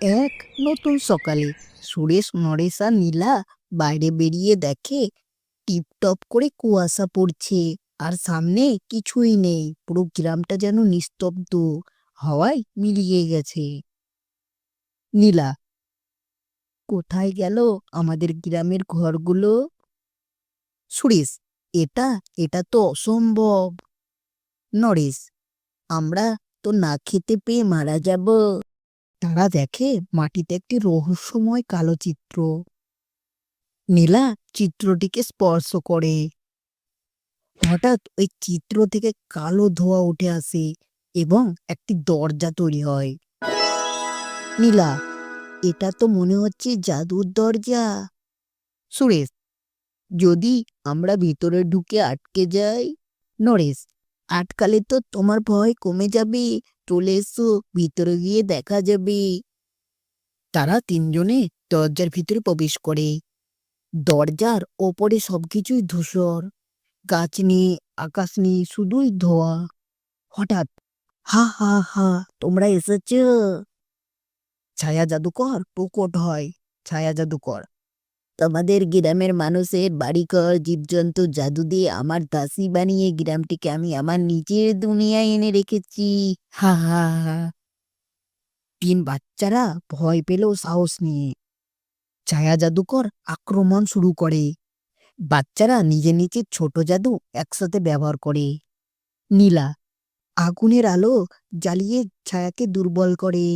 এক নতুন সকালে সুরেশ, নরেশ আর নীলা বাইরে বেরিয়ে দেখে টিপটপ করে কুয়াশা পড়ছে। আর সামনে কিছুই নেই, পুরো গ্রামটা যেন নিস্তব্ধ, হাওয়ায় মিলিয়ে গেছে। নীলা, কোথায় গেল আমাদের গ্রামের ঘরগুলো? সুরেশ, এটা এটা তো অসম্ভব। নরেশ, আমরা তো না খেতে পেয়ে মারা যাব। তারা দেখে মাটিতে একটি রহস্যময় কালো চিত্র। নীলা চিত্রটিকে স্পর্শ করে। হঠাৎ ওই চিত্র থেকে কালো ধোঁয়া উঠে আসে এবং একটি দরজা তৈরি হয়। নীলা, এটা তো মনে হচ্ছে জাদুর দরজা। সুরেশ, যদি আমরা ভিতরে ঢুকে আটকে যাই। নরেশ আটকালে তো তোমার ভয় কমে যাবে। চলে এসো, ভিতরে গিয়ে দেখা যাবে। তারা তিনজনে দরজার ভিতরে প্রবেশ করে। দরজার ওপরে সবকিছুই ধূসর। গাছ নেই, আকাশ নেই, শুধুই ধোয়া। হঠাৎ, হা হা হা, তোমরা এসেছ? ছায়া জাদুকর প্রকট হয়, ছায়া জাদুকর। তোমাদের গ্রামের মানুষের বাড়িঘর, জীবজন্তু, জাদু দিয়ে আমার দাসী বানিয়ে গ্রামটিকে আমি আমার নিজের দুনিয়ায় এনে রেখেছি। হা হা হা তিন বাচ্চারা ভয় পেলেও সাহস নিয়ে। ছায়া জাদুকর আক্রমণ শুরু করে। বাচ্চারা নিজে নিজে ছোট জাদু একসাথে ব্যবহার করে। নীলা আগুনের আলো জ্বালিয়ে ছায়াকে দুর্বল করে।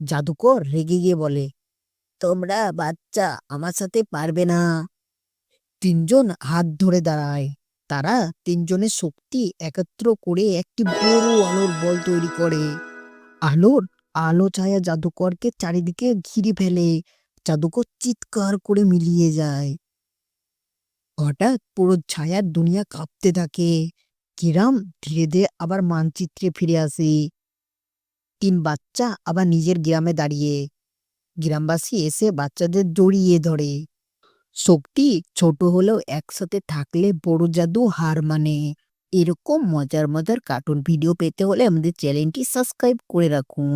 জাদুকর রেগে গিয়ে বলে তোমরা বাচ্চা আমার সাথে পারবে না। তিনজন হাত ধরে দাঁড়ায়। তারা তিনজনের শক্তি একত্র করে একটি বড় আলোর বল তৈরি করে। আলোর আলো ছায়া জাদুকরকে চারিদিকে ঘিরে ফেলে। জাদুকর চিৎকার করে মিলিয়ে যায়। হঠাৎ পুরো ছায়ার দুনিয়া কাঁপতে থাকে। কিরাম ধীরে ধীরে আবার মানচিত্রে ফিরে আসে। তিন বাচ্চা আবার নিজের গ্রামে দাঁড়িয়ে গ্রামবাসী এসে বাচ্চাদের জড়িয়ে ধরে। শক্তি ছোট হলেও একসাথে থাকলে বড় জাদু হার মানে। এরকম মজার মজার কার্টুন ভিডিও পেতে হলে আমাদের চ্যানেলটি সাবস্ক্রাইব করে রাখুন।